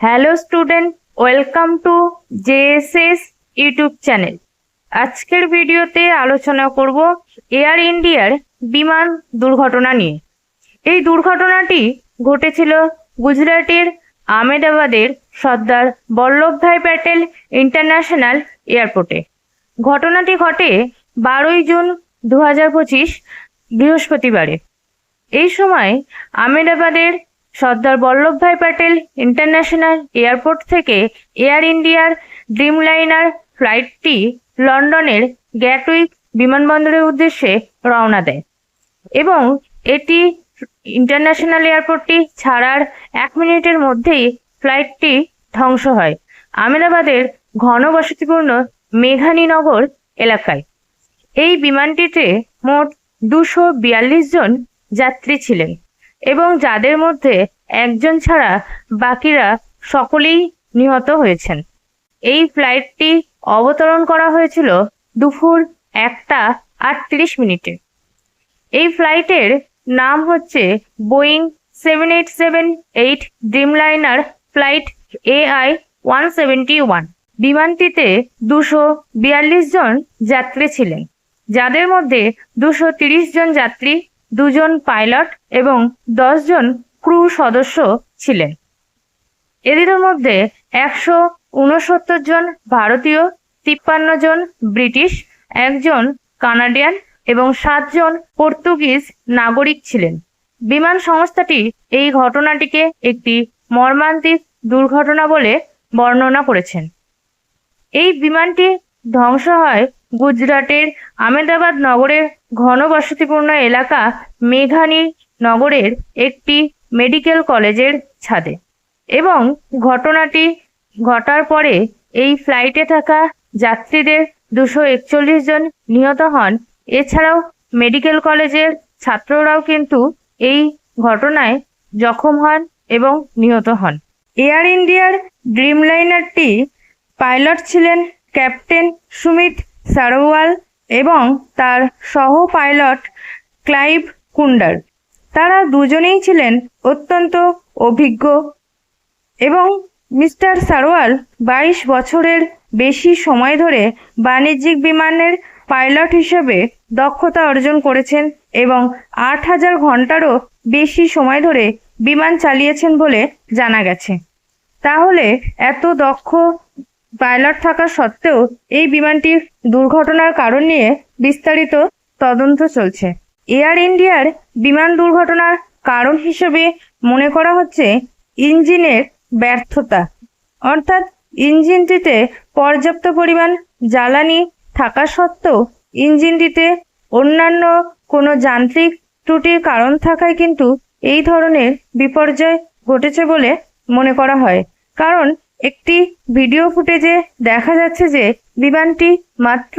Hello student welcome to JSS YouTube channel আজকের ভিডিওতে আলোচনা করব এয়ার ইন্ডিয়ার বিমান দুর্ঘটনা নিয়ে। এই দুর্ঘটনাটি ঘটেছিল গুজরাটের আহমেদাবাদের সর্দার বল্লভভাই প্যাটেল ইন্টারন্যাশনাল এয়ারপোর্টে। ঘটনাটি ঘটে বারোই জুন দু হাজার পঁচিশ বৃহস্পতিবারে। এই সময় আহমেদাবাদের সর্দার বল্লভভাই প্যাটেল ইন্টারন্যাশনাল এয়ারপোর্ট থেকে এয়ার ইন্ডিয়ার ড্রিমলাইনার ফ্লাইটটি লন্ডনের গ্যাটউইক বিমানবন্দরের উদ্দেশ্যে রওনা দেয়। এবং এটি ইন্টারন্যাশনাল এয়ারপোর্টটি ছাড়ার এক মিনিটের মধ্যেই ফ্লাইটটি ধ্বংস হয়। আহমেদাবাদের ঘনবসতিপূর্ণ মেঘানীনগর এলাকায়। এই বিমানটিতে মোট দুশো বিয়াল্লিশ জন যাত্রী ছিলেন। এবং যাদের মধ্যে একজন ছাড়া বাকিরা সকলেই নিহত হয়েছেন। এই ফ্লাইটটি অবতরণ করা হয়েছিল দুপুর একটা আটত্রিশ মিনিটে। এই ফ্লাইটের নাম হচ্ছে Boeing seven eight seven eight Dreamliner flight AI one seventy one. বিমানটিতে দুশো বিয়াল্লিশ জন যাত্রী ছিলেন, যাদের মধ্যে দুশো তিরিশ জন যাত্রী দুজন পাইলট এবং জন ক্রু সদস্য ছিলেন। এদের মধ্যে একশো উনসত্তর জন ভারতীয়, তিপ্পান্ন জন ব্রিটিশ, একজন কানাডিয়ান এবং সাতজন পর্তুগিজ নাগরিক ছিলেন। বিমান সংস্থাটি এই ঘটনাটিকে একটি মর্মান্তিক দুর্ঘটনা বলে বর্ণনা করেছেন। এই বিমানটি ধ্বংস হয় গুজরাটের আমেদাবাদ নগরের ঘনবসতিপূর্ণ এলাকা মেঘানী নগরের একটি মেডিকেল কলেজের ছাদে। এবং ঘটনাটি ঘটার পরে এই ফ্লাইটে থাকা যাত্রীদের দুশো একচল্লিশ জন নিহত হন। এছাড়াও মেডিকেল কলেজের ছাত্ররাও কিন্তু এই ঘটনায় জখম হন এবং নিহত হন। এয়ার ইন্ডিয়ার ড্রিমলাইনারটি পাইলট ছিলেন ক্যাপ্টেন সুমিত সারোয়াল এবং তার সহ পাইলট ক্লাইভ কুন্ডার। তারা দুজনেই ছিলেন অত্যন্ত অভিজ্ঞ এবং মিস্টার সারোয়াল বাইশ বছরের বেশি সময় ধরে বাণিজ্যিক বিমানের পাইলট হিসেবে দক্ষতা অর্জন করেছেন এবং আট হাজার ঘন্টারও বেশি সময় ধরে বিমান চালিয়েছেন বলে জানা গেছে। তাহলে এত দক্ষ পাইলট থাকা সত্ত্বেও এই বিমানটির দুর্ঘটনার কারণ নিয়ে বিস্তারিত তদন্ত চলছে। এয়ার ইন্ডিয়ার বিমান দুর্ঘটনার কারণ হিসেবে মনে করা হচ্ছে ইঞ্জিনের ব্যর্থতা। অর্থাৎ ইঞ্জিনটিতে পর্যাপ্ত পরিমাণ জ্বালানি থাকা সত্ত্বেও ইঞ্জিনটিতে অন্যান্য কোনো যান্ত্রিক ত্রুটির কারণ থাকায় কিন্তু এই ধরনের বিপর্যয় ঘটেছে বলে মনে করা হয়। কারণ একটি ভিডিও ফুটেজে দেখা যাচ্ছে যে বিমানটি মাত্র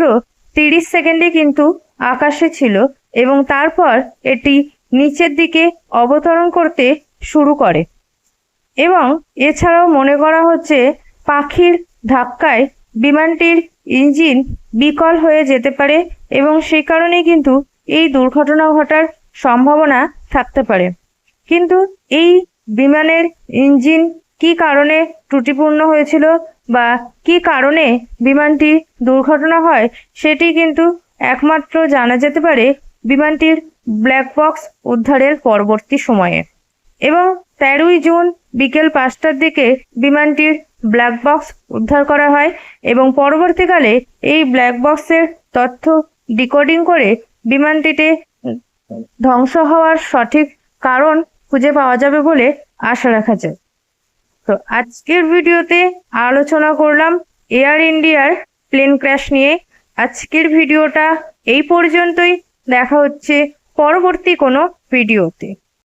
তিরিশ সেকেন্ডে কিন্তু আকাশে ছিল এবং তারপর এটি নিচের দিকে অবতরণ করতে শুরু করে। এবং এছাড়াও মনে করা হচ্ছে পাখির ধাক্কায় বিমানটির ইঞ্জিন বিকল হয়ে যেতে পারে এবং সেই কারণেই কিন্তু এই দুর্ঘটনা ঘটার সম্ভাবনা থাকতে পারে। কিন্তু এই বিমানের ইঞ্জিন কি কারণে ত্রুটিপূর্ণ হয়েছিল বা কি কারণে বিমানটি দুর্ঘটনা হয় সেটি কিন্তু একমাত্র জানা যেতে পারে বিমানটির ব্ল্যাক বক্স উদ্ধারের পরবর্তী সময়ে। এবং তেরোই জুন বিকেল পাঁচটার দিকে বিমানটির ব্ল্যাক বক্স উদ্ধার করা হয় এবং পরবর্তীকালে এই ব্ল্যাক বক্সের তথ্য ডিকোডিং করে বিমানটিতে ধ্বংস হওয়ার সঠিক কারণ খুঁজে পাওয়া যাবে বলে আশা রাখা যায়। তো আজকের ভিডিওতে আলোচনা করলাম এয়ার ইন্ডিয়ার প্লেন ক্র্যাশ নিয়ে। আজকের ভিডিওটা এই পর্যন্তই। দেখা হচ্ছে পরবর্তী কোনো ভিডিওতে।